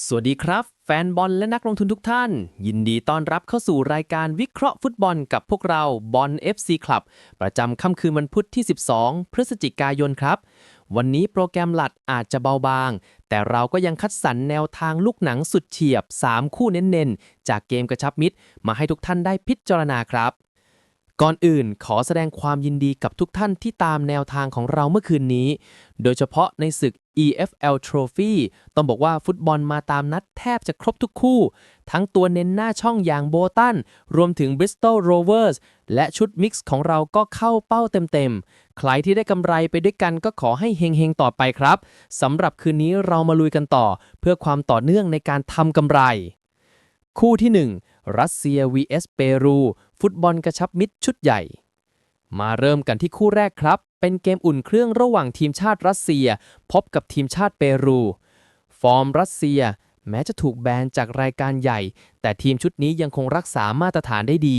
สวัสดีครับ แฟนบอลและนักลงทุนทุกท่าน ยินดีต้อนรับเข้าสู่รายการวิเคราะห์ฟุตบอลกับพวกเราบอล FC Club ประจำค่ำคืนวันพุธที่ 12 พฤศจิกายนครับ วันนี้โปรแกรมหลัดอาจจะเบาบาง แต่เราก็ยังคัดสรรแนวทางลูกหนังสุดเฉียบ 3 คู่เน้นๆ จากเกมกระชับมิตร มาให้ทุกท่านได้พิจารณาครับ ก่อนอื่นขอแสดงความยินดีกับทุกท่านที่ตามแนวทางของเราเมื่อคืนนี้ โดยเฉพาะในศึก EFL Trophy ต้องบอกว่าฟุตบอลมาตามนัดแทบจะครบทุกคู่ ทั้งตัวเน้นหน้าช่องอย่างโบตัน รวมถึง Bristol Rovers และชุดมิกซ์ของเราก็เข้าเป้าเต็มๆ ใครที่ได้กำไรไปด้วยกันก็ขอให้เฮงๆ ต่อไปครับ สำหรับคืนนี้เรามาลุยกันต่อ เพื่อความต่อเนื่องในการทำกำไร คู่ที่ 1 รัสเซีย vs เปรู ฟุตบอลกระชับมิตรชุดใหญ่ มาเริ่มกันที่คู่แรกครับ เป็นเกมอุ่นเครื่องระหว่างทีมชาติรัสเซีย พบกับทีมชาติเปรู ฟอร์มรัสเซีย แม้จะถูกแบนจากรายการใหญ่ แต่ทีมชุดนี้ยังคงรักษามาตรฐานได้ดี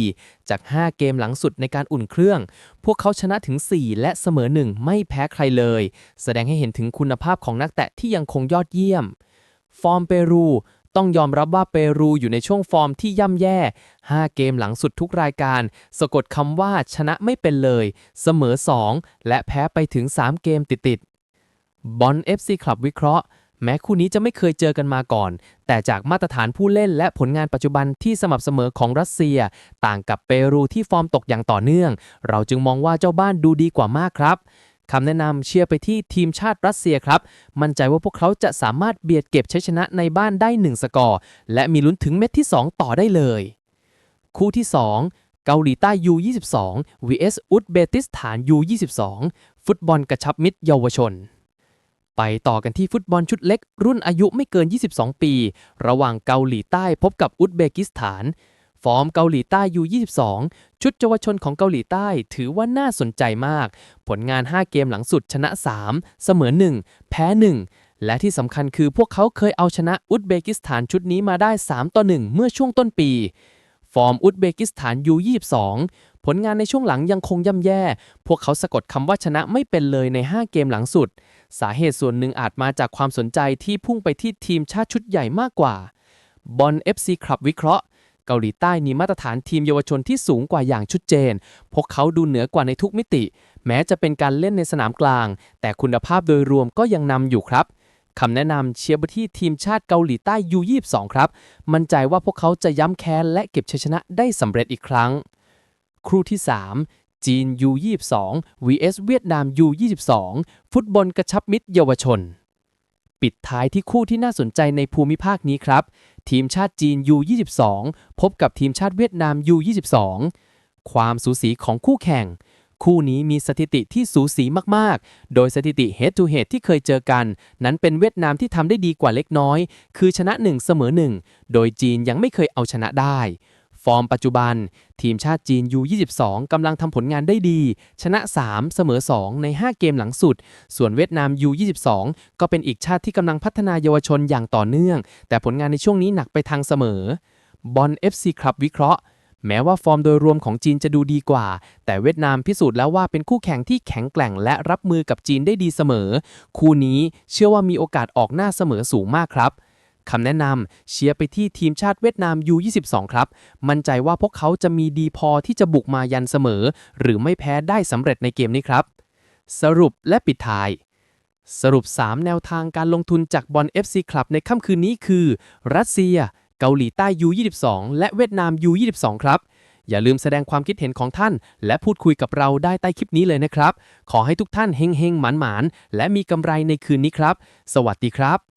จาก 5 เกมหลังสุดในการอุ่นเครื่อง พวกเขาชนะถึง 4 และเสมอ1ไม่แพ้ใครเลย แสดงให้เห็นถึงคุณภาพของนักเตะที่ยังคงยอดเยี่ยม ฟอร์มเปรู ต้องยอมรับว่าเปรูอยู่ในช่วงฟอร์มที่ย่ำแย่ 5 เกมหลังสุดทุกรายการ สะกดคำว่าชนะไม่เป็นเลย เสมอ 2 และแพ้ไปถึง 3 เกมติดๆบอล FC คลับวิเคราะห์ แม้คู่นี้จะไม่เคยเจอกันมาก่อน แต่จากมาตรฐานผู้เล่นและผลงานปัจจุบันที่สม่ำเสมอของรัสเซีย ต่างกับเปรูที่ฟอร์มตกอย่างต่อเนื่อง เราจึงมองว่าเจ้าบ้านดูดีกว่ามากครับ คำแนะนำเชียร์ไปที่ทีมชาติรัสเซียครับ มั่นใจว่าพวกเขาจะสามารถเบียดเก็บชัยชนะในบ้านได้ 1 สกอร์ และมีลุ้นถึงเม็ดที่ 2 ต่อได้เลย คู่ที่ 2เกาหลีใต้ U22 vs อุซเบกิสถาน U22 ฟุตบอลกระชับมิตรเยาวชน ไปต่อกันที่ฟุตบอลชุดเล็ก รุ่นอายุไม่เกิน 22 ปี ระหว่างเกาหลีใต้พบกับอุซเบกิสถาน ฟอร์มเกาหลีใต้ U22 ชุดเยาวชนของเกาหลีใต้ถือว่าน่าสนใจมาก ผลงาน 5 เกมหลังสุดชนะ 3 เสมอ 1 แพ้ 1 และที่สำคัญคือพวกเขาเคยเอาชนะอุซเบกิสถานชุดนี้มาได้ 3 ต่อ 1 เมื่อช่วงต้นปี ฟอร์มอุซเบกิสถาน U22 ผลงานในช่วงหลังยังคงย่ำแย่ พวกเขาสะกดคำว่าชนะไม่เป็นเลยใน 5 เกมหลังสุด สาเหตุส่วนหนึ่งอาจมาจากความสนใจที่พุ่งไปที่ทีมชาติชุดใหญ่มากกว่าบอล FC ครับวิเคราะห์ เกาหลีใต้มีมาตรฐานทีมเยาวชนที่สูงกว่าอย่างชุดเจน พวกเขาดูเหนือกว่าในทุกมิติ แม้จะเป็นการเล่นในสนามกลาง แต่คุณภาพโดยรวมก็ยังนำอยู่ครับคำแนะนำเชียร์ไปที่ทีมชาติเกาหลีใต้ U22 ครับ มั่นใจว่าพวกเขาจะย้ำแค้นและเก็บชัยชนะได้สำเร็จอีกครั้ง ครูที่ 3 จีน U22 vs เวียดนาม U22 ฟุตบอลกระชับมิตรเยาวชน ปิดท้ายที่คู่ที่น่าสนใจในภูมิภาคนี้ครับ ทีมชาติจีน U22 พบกับทีมชาติเวียดนาม U22 ความสูสีของคู่แข่ง คู่นี้มีสถิติที่สูสีมาก ๆ โดยสถิติ head to head ที่เคยเจอกัน นั้นเป็นเวียดนามที่ทำได้ดีกว่าเล็กน้อย คือชนะ 1 เสมอ 1 โดยจีนยังไม่เคยเอาชนะได้ ฟอร์มปัจจุบัน ทีมชาติจีน U22 กำลังทำผลงานได้ดี ชนะ 3 เสมอ 2 ใน 5 เกมหลังสุด ส่วนเวียดนาม U22 ก็เป็นอีกชาติที่กำลังพัฒนาเยาวชนอย่างต่อเนื่อง แต่ผลงานในช่วงนี้หนักไปทางเสมอบอล FC ครับวิเคราะห์แม้ว่าฟอร์มโดยรวมของจีนจะดูดีกว่า แต่เวียดนามพิสูจน์แล้วว่าเป็นคู่แข่งที่แข็งแกร่งและรับมือกับจีนได้ดีเสมอ คู่นี้เชื่อว่ามีโอกาสออกหน้าเสมอสูงมากครับ คำแนะนำเชียร์ไปที่ทีมชาติเวียดนาม U22 ครับ มั่นใจว่าพวกเขาจะมีดีพอที่จะบุกมายันเสมอ หรือไม่แพ้ได้สำเร็จในเกมนี้ครับ สรุปและปิดท้าย สรุป 3 แนวทางการลงทุนจากบอล FC Club ในค่ำคืนนี้คือ รัสเซีย เกาหลีใต้ U22 และเวียดนาม U22 ครับอย่าลืมแสดงความคิดเห็นของท่าน และพูดคุยกับเราได้ใต้คลิปนี้เลยนะครับ ขอให้ทุกท่านเฮงๆหมานๆและมีกำไรในคืนนี้ครับ สวัสดีครับ